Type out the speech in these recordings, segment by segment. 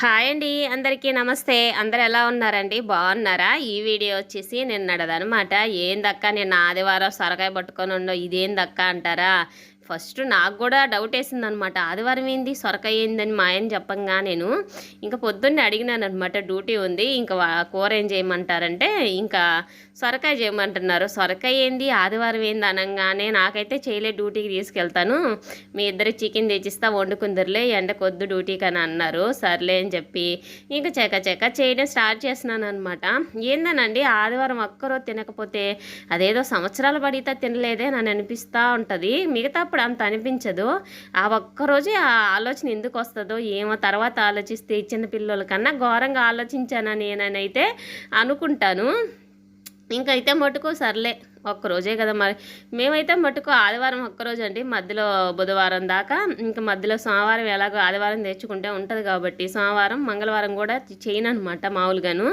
Hi అండి అందరికీ నమస్తే. అందరు ఎలా ఉన్నారండి? బాగున్నారా? ఈ వీడియో వచ్చేసి నిన్నడదనమాట. ఏందక్క నేను ఆదివారం సొరకాయ పట్టుకొని ఉండో ఇదేందక్క అంటారా? ఫస్ట్ నాకు కూడా డౌట్ వేసింది అనమాట ఆదివారం ఏంది? సొరకాయ ఏందని మా ఆయన చెప్పంగా నేను. ఇంకా పొద్దున్నే అడిగినాను అనమాట డ్యూటీ ఉంది ఇంకా కూర ఏం చేయమంటారంటే ఇంకా సొరకాయ చేయమంటున్నారు. సొరకాయ ఏంది? ఆదివారం ఏంది అనగానే నాకైతే చేయలే డ్యూటీకి తీసుకెళ్తాను. మీ ఇద్దరు చికెన్ తెచ్చిస్తా వండుకుందరులే ఎండ కొద్దు డ్యూటీకి అని అన్నారు. సర్లే అని చెప్పి ఇంకా చెక్క చెక్క చేయడం స్టార్ట్ చేస్తున్నాను అనమాట ఏందనండి? ఆదివారం ఒక్కరో తినకపోతే అదేదో సంవత్సరాలు పడితే తినలేదే నన్ను అనిపిస్తూ ఉంటుంది. మిగతా అప్పుడు అంత అనిపించదు. ఆ ఒక్కరోజు ఆ ఆలోచన ఎందుకు వస్తుందో ఏమో తర్వాత ఆలోచిస్తే చిన్న పిల్లల కన్నా ఘోరంగా ఆలోచించానా నేనైతే అనుకుంటాను. ఇంకైతే మటుకు సర్లే. ఒక్కరోజే కదా మరి. మేమైతే మటుకు ఆదివారం ఒక్కరోజు అండి మధ్యలో బుధవారం దాకా ఇంకా మధ్యలో సోమవారం ఎలాగో ఆదివారం తెచ్చుకుంటే ఉంటుంది కాబట్టి సోమవారం మంగళవారం కూడా చేయను అనమాట మామూలుగాను.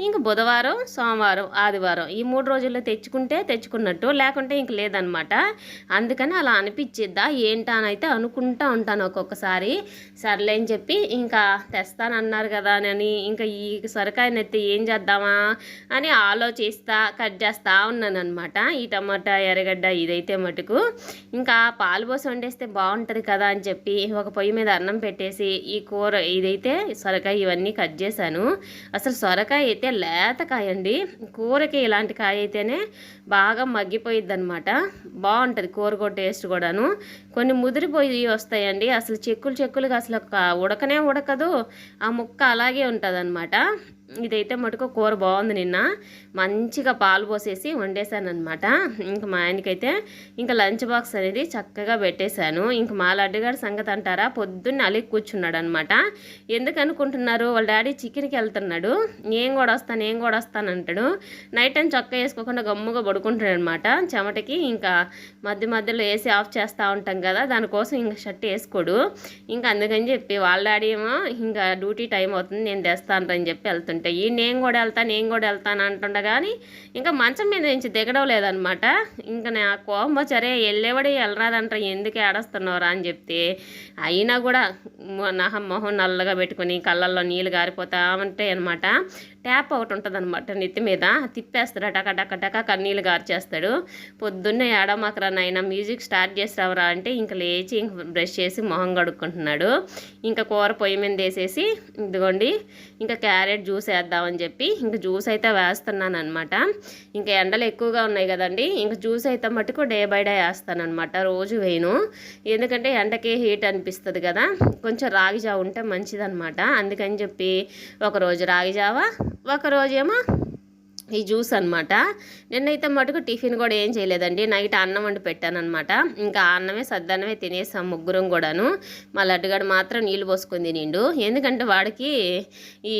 ఇంకా బుధవారం సోమవారం ఆదివారం ఈ మూడు రోజుల్లో తెచ్చుకుంటే తెచ్చుకున్నట్టు లేకుంటే ఇంక లేదనమాట అందుకని అలా అనిపించిద్దా ఏంటా అని అయితే అనుకుంటా ఉంటాను ఒక్కొక్కసారి. సర్లే అని చెప్పి ఇంకా తెస్తానన్నారు కదా అని ఇంకా ఈ సొరకాయనైతే ఏం చేద్దామా అని ఆలోచిస్తా కట్ చేస్తా ఉన్నాను అనమాట ఈ టమాటా ఎర్రగడ్డ ఇదైతే మటుకు. ఇంకా పాలు పోసి వండేస్తే బాగుంటుంది కదా అని చెప్పి ఒక పొయ్యి మీద అన్నం పెట్టేసి ఈ కూర ఇదైతే సొరకాయ ఇవన్నీ కట్ చేశాను. అసలు సొరకాయ అయితే లేత కాయ అండి కూరకి ఇలాంటి కాయ అయితేనే బాగా మగ్గిపోయిద్ది అనమాట బాగుంటుంది కూర కూడా టేస్ట్ కూడాను. కొన్ని ముదిరిపోయి వస్తాయండి. అసలు చెక్కులు చెక్కులుగా అసలు ఒక ఉడకనే ఉడకదు. ఆ ముక్క అలాగే ఉంటుంది ఇదైతే మటుకు కూర బాగుంది నిన్న. మంచిగా పాలు పోసేసి వండేసాను ఇంకా మా ఆయనకైతే ఇంకా లంచ్ బాక్స్ అనేది చక్కగా పెట్టేశాను. ఇంకా మా లడ్డుగారి సంగతి అంటారా? పొద్దున్న అలిగి కూర్చున్నాడు అనమాట ఎందుకు అనుకుంటున్నారు? వాళ్ళ డాడీ చికెన్కి వెళ్తున్నాడు. నేను కూడా వస్తాను నేను కూడా వస్తాను అంటాడు. నైట్ టైం చొక్కా వేసుకోకుండా గమ్ముగా పడుకుంటాడు అనమాట చెమటకి ఇంకా మధ్య మధ్యలో వేసి ఆఫ్ చేస్తూ ఉంటాం కదా దానికోసం ఇంకా షర్ట్ వేసుకోడు. ఇంకా అందుకని చెప్పి వాళ్ళ డాడీ ఏమో ఇంకా డ్యూటీ టైం అవుతుంది నేను తెస్తాను అని చెప్పి వెళ్తుంటే అంటే నేను కూడా వెళ్తాను నేను కూడా వెళ్తాను అంటుండ కానీ ఇంకా మంచం మీద నుంచి దిగడం లేదనమాట ఇంకా నా కోపం వచ్చారే వెళ్ళేవాడు వెళ్ళరాదంటారు ఎందుకు ఏడస్తున్నారా అని చెప్తే అయినా కూడా మొ- నా మొహం నల్లగా పెట్టుకొని కళ్ళల్లో నీళ్ళు గారిపోతా ఉంటాయి అనమాట ట్యాప్ ఒకటి ఉంటుంది అనమాట నెత్తి మీద. తిప్పేస్తాడు టక టక టక కన్నీళ్ళు గార్చేస్తాడు. పొద్దున్నే ఏడమాకరా నాయన మ్యూజిక్ స్టార్ట్ చేస్తావురా అంటే ఇంకా లేచి ఇంక బ్రష్ చేసి మొహం కడుక్కుంటున్నాడు. ఇంకా కూర పొయ్యి మీద వేసేసి ఇదిగోండి ఇంకా క్యారెట్ జ్యూస్ వేద్దామని చెప్పి ఇంకా జ్యూస్ అయితే వేస్తున్నాను అనమాట ఇంకా ఎండలు ఎక్కువగా ఉన్నాయి కదండి ఇంకా జ్యూస్ అయితే మటుకు డే బై డే వేస్తాను అనమాట రోజు వేయను. ఎందుకంటే ఎండకి హీట్ అనిపిస్తుంది కదా కొంచెం రాగి జావ ఉంటే మంచిదన్నమాట. అందుకని చెప్పి ఒకరోజు రాగి జావ ఒకరోజేమో ఈ జ్యూస్ అనమాట నిన్నైతే మటుకు టిఫిన్ కూడా ఏం చేయలేదండి. నైట్ అన్నం వండి పెట్టాను అనమాట ఇంకా అన్నమే సద్దన్నమే తినేసాం ముగ్గురం కూడాను. మా లడ్డుగాడు మాత్రం నీళ్ళు పోసుకొని తినిండు. ఎందుకంటే వాడికి ఈ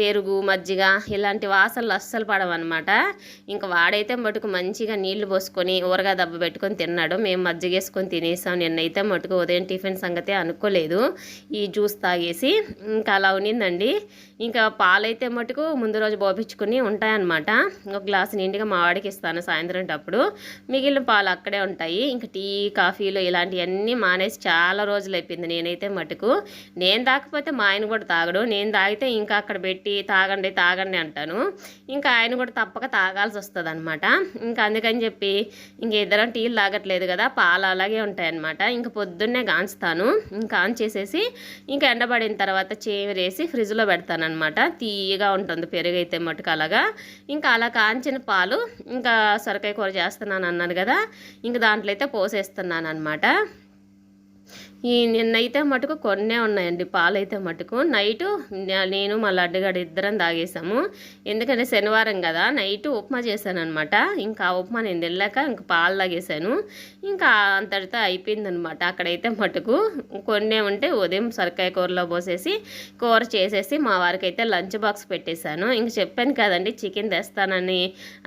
పెరుగు మజ్జిగ ఇలాంటి వాసనలు అస్సలు పడవన్నమాట. ఇంకా వాడైతే మటుకు మంచిగా నీళ్ళు పోసుకొని ఊరగా దెబ్బ పెట్టుకొని తిన్నాడు. మేము మజ్జిగ వేసుకొని తినేసాం. నిన్నైతే మటుకు ఉదయం టిఫిన్ సంగతి అనుకోలేదు. ఈ జ్యూస్ తాగేసి ఇంకా అలా ఉన్నిందండి ఇంకా పాలైతే మటుకు ముందు రోజు పోపించుకుని ఉంటాయన్నమాట. ఒక గ్లాసు నిండుగా మా వాడికి ఇస్తాను సాయంత్రం అప్పుడు మిగిలిన పాలు అక్కడే ఉంటాయి. ఇంకా టీ కాఫీలు ఇలాంటివన్నీ మానేసి చాలా రోజులు అయిపోయింది నేనైతే మటుకు. నేను తాకపోతే మా ఆయన కూడా తాగడు. నేను తాగితే ఇంకా అక్కడ పెట్టి తాగండి తాగండి అంటాను. ఇంకా ఆయన కూడా తప్పక తాగాల్సి వస్తుంది అనమాట ఇంకా అందుకని చెప్పి ఇంక ఇద్దరం టీలు తాగట్లేదు కదా పాలు అలాగే ఉంటాయన్నమాట. ఇంకా పొద్దున్నే గాంచుతాను. ఇంకా ఆన్ చేసేసి ఇంకా ఎండబడిన తర్వాత చేరేసి ఫ్రిడ్జ్లో పెడతాను అనమాట తీయగా ఉంటుంది పెరుగు అయితే మటుకు అలాగా. ఇంకా అలా కాంచిన పాలు ఇంకా సొరకాయ కూర చేస్తున్నాను అన్నాను కదా ఇంకా దాంట్లో అయితే పోసేస్తున్నాను అనమాట ఈ నిన్నైతే మటుకు కొన్నే ఉన్నాయండి. పాలు అయితే మటుకు. నైటు నేను మా లడ్డుగాడు ఇద్దరం తాగేసాము. ఎందుకంటే శనివారం కదా నైట్ ఉప్మా చేశానమాట అనమాట ఇంకా ఆ ఉప్మా నేను వెళ్ళాక ఇంకా పాలు తాగేసాను ఇంకా అంతటితో అయిపోయిందనమాట అక్కడైతే మటుకు కొన్నే ఉంటే ఉదయం సొరకాయ కూరలో పోసేసి కూర చేసేసి మా వారికి అయితే లంచ్ బాక్స్ పెట్టేశాను. ఇంక చెప్పాను కదండి చికెన్ తెస్తానని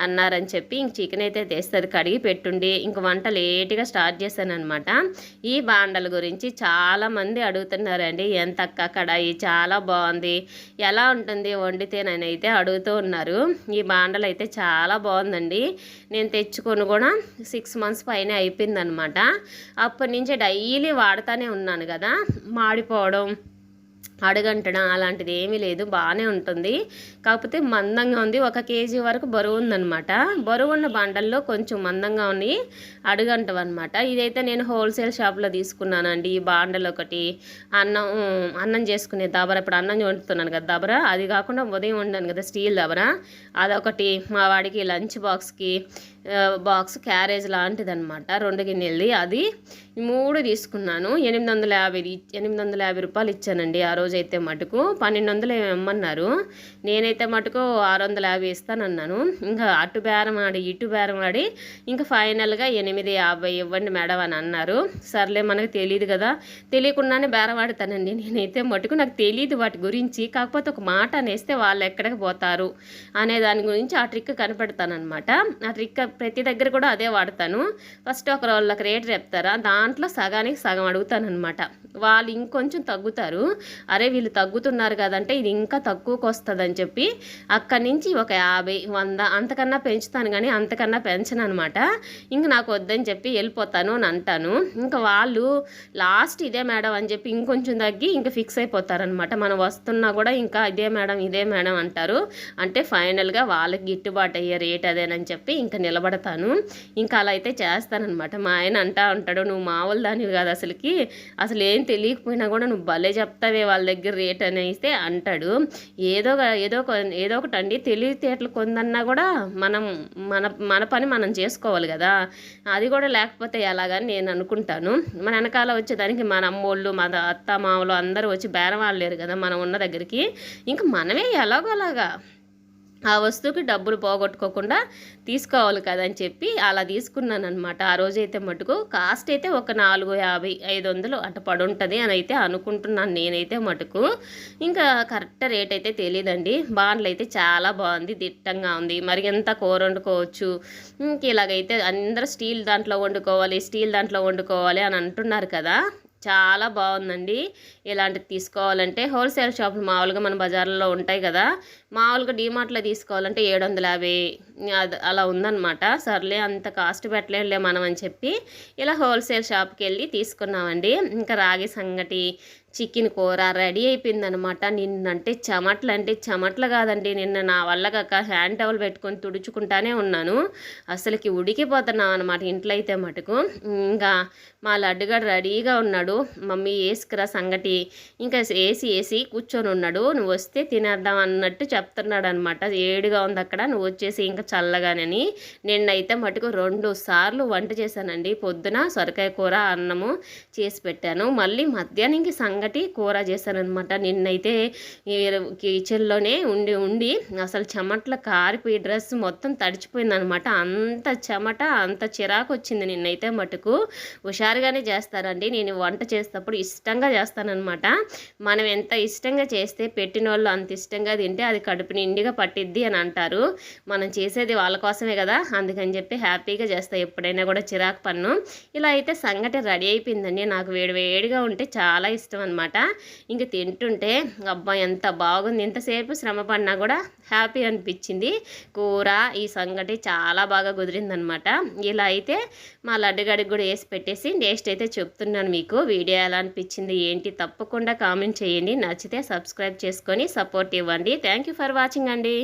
అన్నారని చెప్పి ఇంక చికెన్ అయితే తెస్తుంది. కడిగి పెట్టుండి. ఇంక వంట లేట్గా స్టార్ట్ చేశాను అనమాట ఈ బాండల గురించి చాలా మంది అడుగుతున్నారండి. ఎంత అక్క కడాయి? చాలా బాగుంది. ఎలా ఉంటుంది? వండితేనైతే అడుగుతూ ఉన్నారు. ఈ బాండలు అయితే చాలా బాగుందండి. నేను తెచ్చుకొని కూడా సిక్స్ మంత్స్ పైన అయిపోయిందనమాట. అప్పటి నుంచి డైలీ వాడుతూనే ఉన్నాను కదా. మాడిపోవడం అడగంటడం అలాంటిది ఏమీ లేదు బాగానే ఉంటుంది. కాకపోతే మందంగా ఉంది. ఒక కేజీ వరకు బరువు ఉందన్నమాట. బరువు ఉన్న బండల్లో కొంచెం మందంగా ఉన్నాయి అడుగంటం అనమాట ఇదైతే నేను హోల్సేల్ షాప్లో తీసుకున్నానండి. ఈ బాండలు ఒకటి అన్నం అన్నం చేసుకునే దబర. ఇప్పుడు అన్నం వండుతున్నాను కదా దబర. అది కాకుండా ఉదయం వండాను కదా స్టీల్ దబర. అదొకటి మా వాడికి లంచ్ బాక్స్కి బాక్స్ క్యారేజ్ లాంటిది అనమాట రెండు గిన్నెలది. అది మూడు తీసుకున్నాను. ఎనిమిది వందల యాభై ఎనిమిది వందల యాభై రూపాయలు ఇచ్చానండి ఆ రోజు అయితే మటుకు. పన్నెండు వందలు ఇమ్మన్నారు నేనైతే మటుకు ఆరు వందల యాభై ఇస్తానన్నాను. ఇంకా అటు బేరం ఆడి ఇటు బేరం ఆడి ఇంకా ఫైనల్గా ఎనిమిది యాభై ఇవ్వండి మేడం అని అన్నారు. సర్లే మనకు తెలియదు కదా. తెలియకుండానే బేరం ఆడతానండి నేనైతే మటుకు. నాకు తెలియదు వాటి గురించి. కాకపోతే ఒక మాట అనేస్తే వాళ్ళు ఎక్కడికి పోతారు అనే దాని గురించి ఆ ట్రిక్ కనిపెడతానమాట ఆ ట్రిక్ ప్రతి దగ్గర కూడా అదే వాడతాను. ఫస్ట్ ఒక వాళ్ళకి రేట్ చెప్తారా? దాంట్లో సగానికి సగం అడుగుతాను అనమాట వాళ్ళు ఇంకొంచెం తగ్గుతారు. అరే వీళ్ళు తగ్గుతున్నారు కదంటే ఇది ఇంకా తక్కువకు వస్తుందని చెప్పి అక్కడి నుంచి ఒక యాభై వంద అంతకన్నా పెంచుతాను కానీ అంతకన్నా పెంచను అనమాట ఇంక నాకు వద్దని చెప్పి వెళ్ళిపోతాను అని అంటాను. ఇంకా వాళ్ళు లాస్ట్ ఇదే మేడం అని చెప్పి ఇంకొంచెం తగ్గి ఇంకా ఫిక్స్ అయిపోతారనమాట. మనం వస్తున్నా కూడా ఇంకా ఇదే మేడం ఇదే మేడం అంటారు. అంటే ఫైనల్గా వాళ్ళకి గిట్టుబాటు అయ్యే రేట్ అదేనని చెప్పి ఇంకా నిలబడతాను. ఇంకా అలా అయితే చేస్తానమాట మా ఆయన అంటా ఉంటాడు నువ్వు మామూలు దానివి కాదు అసలుకి. అసలు ఏం తెలియకపోయినా కూడా నువ్వు భలే చెప్తావే వాళ్ళ దగ్గర రేట్ అని అంటాడు. ఏదో ఒక- ఏదో ఒక ఏదో ఒకటి అండి. తెలివితేటలు కొందన్నా కూడా మనం మన మన పని మనం చేసుకోవాలి కదా. అది కూడా లేకపోతే ఎలాగని నేను అనుకుంటాను. మన వెనకాల వచ్చేదానికి మన అమ్మోళ్ళు మన అత్త మామలు అందరూ వచ్చి బేరం ఆడలేరు కదా మనం ఉన్న దగ్గరికి. ఇంకా మనమే ఎలాగోలాగా ఆ వస్తువుకి డబ్బులు పోగొట్టుకోకుండా తీసుకోవాలి కదని చెప్పి అలా తీసుకున్నాను అనమాట ఆ రోజు అయితే మటుకు కాస్ట్ అయితే ఒక నాలుగు యాభై ఐదు వందలు అట్ట పడుంటుంది అని అయితే అనుకుంటున్నాను నేనైతే మటుకు. ఇంకా కరెక్ట్ రేట్ అయితే తెలియదండి బాండ్లు అయితే చాలా బాగుంది దిట్టంగా ఉంది. మరి ఎంత కూర వండుకోవచ్చు? ఇంకా ఇలాగైతే అందరూ స్టీల్ దాంట్లో వండుకోవాలి స్టీల్ దాంట్లో వండుకోవాలి అని అంటున్నారు కదా. చాలా బాగుందండి. ఇలాంటివి తీసుకోవాలంటే హోల్సేల్ షాపులు మామూలుగా మన బజార్లో ఉంటాయి కదా. మామూలుగా డీమార్ట్లో తీసుకోవాలంటే ఏడు వందల యాభై అది అలా ఉందన్నమాట. సర్లే అంత కాస్ట్ పెట్టలేదులే మనం అని చెప్పి ఇలా హోల్సేల్ షాప్కి వెళ్ళి తీసుకున్నామండి. ఇంకా రాగి సంగటి చికెన్ కూర రెడీ అయిపోయిందనమాట నిన్నంటే చెమట్లు అంటే చెమట్లు కాదండి. నిన్న నా వల్ల కాక హ్యాండ్ టవల్ పెట్టుకొని తుడుచుకుంటానే ఉన్నాను. అసలుకి ఉడికిపోతున్నాం అనమాట ఇంట్లో అయితే మటుకు. ఇంకా మా లడ్డుగాడు రెడీగా ఉన్నాడు. మమ్మీ వేసుకురా సంగటి. ఇంకా వేసి వేసి కూర్చొని ఉన్నాడు. నువ్వు వస్తే తినేద్దాం అన్నట్టు చెప్తున్నాడు అనమాట ఏడుగా ఉంది అక్కడ నువ్వు వచ్చేసి ఇంకా చల్లగానని. నిన్నైతే మటుకు రెండు సార్లు వంట చేశానండి. పొద్దున సొరకాయ కూర అన్నము చేసి పెట్టాను. మళ్ళీ మధ్యాహ్నంకి సంగటి కూర చేశానమాట నిన్నైతే కిచెన్లోనే ఉండి ఉండి అసలు చెమట్ల కారిపోయి డ్రెస్ మొత్తం తడిచిపోయిందనమాట. అంత చెమట అంత చిరాకు వచ్చింది నిన్నైతే మటుకు. హుషారుగానే చేస్తారండి. నేను వంట చేసేటప్పుడు ఇష్టంగా చేస్తానన్నమాట మనం ఎంత ఇష్టంగా చేస్తే పెట్టిన వాళ్ళు అంత ఇష్టంగా తింటే అది కడుపు నిండిగా పట్టిద్ది అని అంటారు. మనం చేసేది వాళ్ళ కోసమే కదా. అందుకని చెప్పి హ్యాపీగా చేస్తాయి ఎప్పుడైనా కూడా చిరాకు పన్ను. ఇలా అయితే సంగటి రెడీ అయిపోయిందండి. నాకు వేడి వేడిగా ఉంటే చాలా ఇష్టం అనమాట ఇంక తింటుంటే అబ్బా ఎంత బాగుంది. ఎంతసేపు శ్రమ పడినా కూడా హ్యాపీ అనిపించింది. కూర ఈ సంగటి చాలా బాగా కుదిరిందనమాట ఇలా అయితే మా లడ్డుగడికి కూడా వేసి పెట్టేసి టేస్ట్ అయితే చెప్తున్నాను మీకు. వీడియో ఎలా అనిపించింది ఏంటి? తప్పకుండా కామెంట్ చేయండి. నచ్చితే సబ్స్క్రైబ్ చేసుకొని సపోర్ట్ ఇవ్వండి. థ్యాంక్ యూ ఫర్ వాచింగ్ అండి.